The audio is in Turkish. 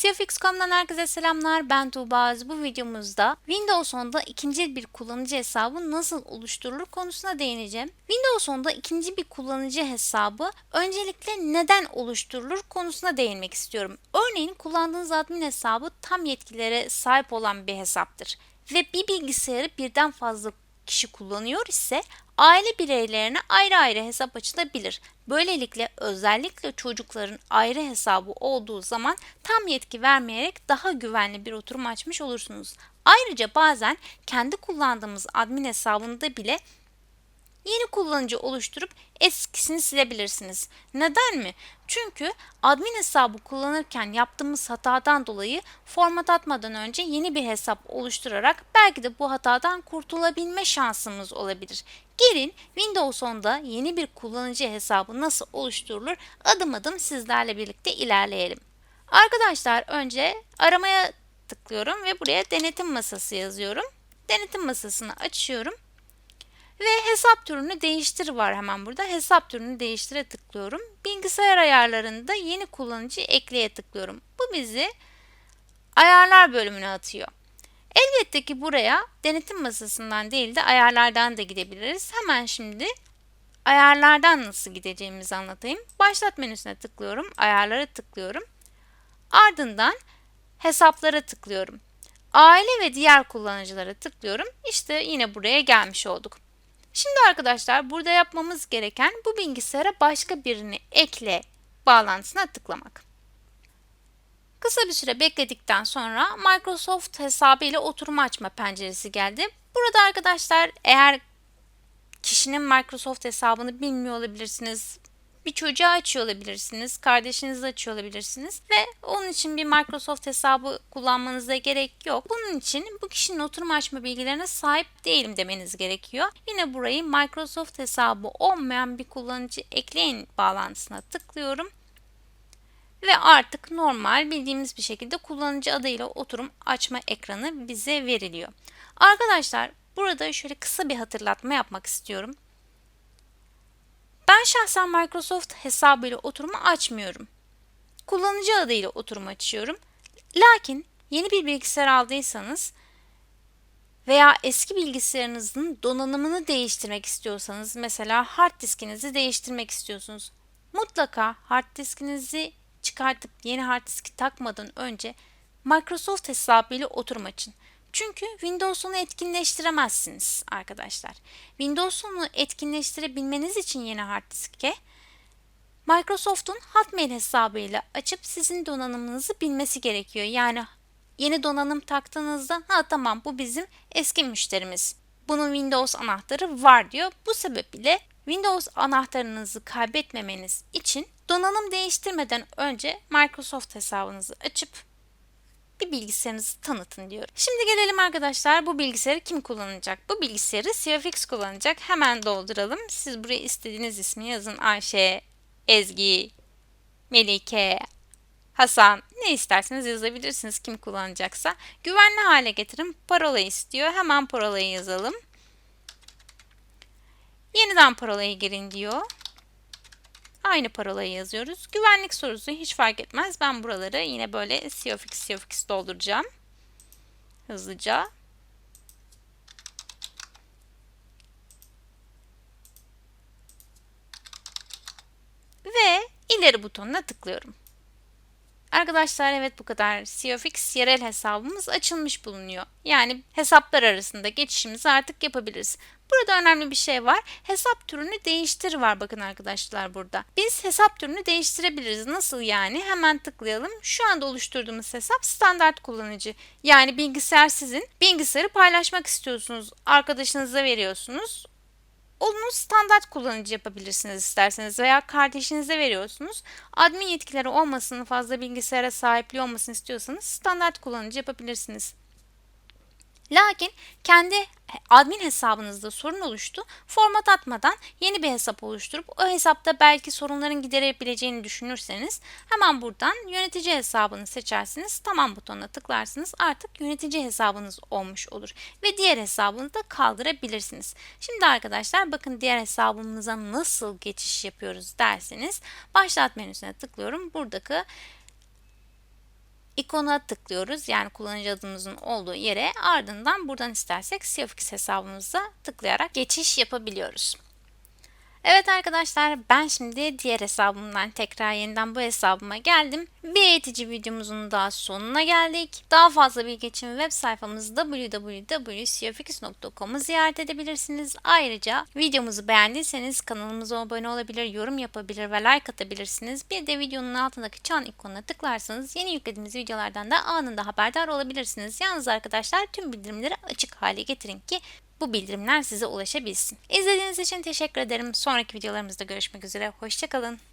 CFX.com'dan herkese selamlar. Ben Tuğba Öz. Bu videomuzda Windows 10'da ikinci bir kullanıcı hesabı nasıl oluşturulur konusuna değineceğim. Windows 10'da ikinci bir kullanıcı hesabı öncelikle neden oluşturulur konusuna değinmek istiyorum. Örneğin kullandığınız admin hesabı tam yetkilere sahip olan bir hesaptır ve bir bilgisayarı birden fazla kişi kullanıyor ise aile bireylerine ayrı ayrı hesap açılabilir. Böylelikle özellikle çocukların ayrı hesabı olduğu zaman tam yetki vermeyerek daha güvenli bir oturum açmış olursunuz. Ayrıca bazen kendi kullandığımız admin hesabında bile yeni kullanıcı oluşturup eskisini silebilirsiniz. Neden mi? Çünkü admin hesabı kullanırken yaptığımız hatadan dolayı format atmadan önce yeni bir hesap oluşturarak belki de bu hatadan kurtulabilme şansımız olabilir. Gelin Windows 10'da yeni bir kullanıcı hesabı nasıl oluşturulur adım adım sizlerle birlikte ilerleyelim. Arkadaşlar önce aramaya tıklıyorum ve buraya denetim masası yazıyorum. Denetim masasını açıyorum. Ve hesap türünü değiştir var hemen burada. Hesap türünü değiştire tıklıyorum. Bilgisayar ayarlarında yeni kullanıcı ekleye tıklıyorum. Bu bizi ayarlar bölümüne atıyor. Elbette ki buraya denetim masasından değil de ayarlardan da gidebiliriz. Hemen şimdi ayarlardan nasıl gideceğimizi anlatayım. Başlat menüsüne tıklıyorum. Ayarlara tıklıyorum. Ardından hesaplara tıklıyorum. Aile ve diğer kullanıcılara tıklıyorum. İşte yine buraya gelmiş olduk. Şimdi arkadaşlar burada yapmamız gereken bu bilgisayara başka birini ekle bağlantısına tıklamak. Kısa bir süre bekledikten sonra Microsoft hesabı ile oturum açma penceresi geldi. Burada arkadaşlar eğer kişinin Microsoft hesabını bilmiyor olabilirsiniz. Bir çocuğa açıyor olabilirsiniz, kardeşinize açıyor olabilirsiniz ve onun için bir Microsoft hesabı kullanmanıza gerek yok. Bunun için bu kişinin oturum açma bilgilerine sahip değilim demeniz gerekiyor. Yine burayı Microsoft hesabı olmayan bir kullanıcı ekleyin bağlantısına tıklıyorum ve artık normal bildiğimiz bir şekilde kullanıcı adıyla oturum açma ekranı bize veriliyor. Arkadaşlar burada şöyle kısa bir hatırlatma yapmak istiyorum. Ben şahsen Microsoft hesabıyla oturumu açmıyorum. Kullanıcı adıyla oturum açıyorum. Lakin yeni bir bilgisayar aldıysanız veya eski bilgisayarınızın donanımını değiştirmek istiyorsanız mesela hard diskinizi değiştirmek istiyorsunuz. Mutlaka hard diskinizi çıkartıp yeni hard diski takmadan önce Microsoft hesabıyla oturum açın. Çünkü Windows'unu etkinleştiremezsiniz arkadaşlar. Windows'unu etkinleştirebilmeniz için yeni hard diske Microsoft'un Hotmail hesabıyla açıp sizin donanımınızı bilmesi gerekiyor. Yani yeni donanım taktığınızda ha tamam bu bizim eski müşterimiz. Bunun Windows anahtarı var diyor. Bu sebeple Windows anahtarınızı kaybetmemeniz için donanım değiştirmeden önce Microsoft hesabınızı açıp bir bilgisayarınızı tanıtın diyorum. Şimdi gelelim arkadaşlar bu bilgisayarı kim kullanacak? Bu bilgisayarı CFX kullanacak. Hemen dolduralım. Siz buraya istediğiniz ismi yazın. Ayşe, Ezgi, Melike, Hasan ne isterseniz yazabilirsiniz kim kullanacaksa. Güvenli hale getirin. Parola istiyor. Hemen parolayı yazalım. Yeniden parolayı girin diyor. Aynı parolayı yazıyoruz. Güvenlik sorusu hiç fark etmez. Ben buraları yine böyle CFX CFX dolduracağım. Hızlıca. Ve ileri butonuna tıklıyorum. Arkadaşlar evet bu kadar. CFX yerel hesabımız açılmış bulunuyor. Yani hesaplar arasında geçişimizi artık yapabiliriz. Burada önemli bir şey var. Hesap türünü değiştir var bakın arkadaşlar burada. Biz hesap türünü değiştirebiliriz. Nasıl yani? Hemen tıklayalım. Şu anda oluşturduğumuz hesap standart kullanıcı. Yani bilgisayar sizin. Bilgisayarı paylaşmak istiyorsunuz. Arkadaşınıza veriyorsunuz. Onu standart kullanıcı yapabilirsiniz isterseniz veya kardeşinize veriyorsunuz. Admin yetkileri olmasını, fazla bilgisayara sahipliği olmasını istiyorsanız standart kullanıcı yapabilirsiniz. Lakin kendi admin hesabınızda sorun oluştu. Format atmadan yeni bir hesap oluşturup o hesapta belki sorunların giderebileceğini düşünürseniz hemen buradan yönetici hesabını seçersiniz. Tamam butonuna tıklarsınız. Artık yönetici hesabınız olmuş olur. Ve diğer hesabını da kaldırabilirsiniz. Şimdi arkadaşlar bakın diğer hesabımıza nasıl geçiş yapıyoruz derseniz başlat menüsüne tıklıyorum. Buradaki ikona tıklıyoruz. Yani kullanıcı adımızın olduğu yere ardından buradan istersek CFX hesabımıza tıklayarak geçiş yapabiliyoruz. Evet arkadaşlar ben şimdi diğer hesabımdan tekrar yeniden bu hesabıma geldim. Bir eğitici videomuzun daha sonuna geldik. Daha fazla bilgi için web sayfamız www.cfx.com'u ziyaret edebilirsiniz. Ayrıca videomuzu beğendiyseniz kanalımıza abone olabilir, yorum yapabilir ve like atabilirsiniz. Bir de videonun altındaki çan ikonuna tıklarsanız yeni yüklediğimiz videolardan da anında haberdar olabilirsiniz. Yalnız arkadaşlar tüm bildirimleri açık hale getirin ki bu bildirimler size ulaşabilsin. İzlediğiniz için teşekkür ederim. Sonraki videolarımızda görüşmek üzere. Hoşçakalın.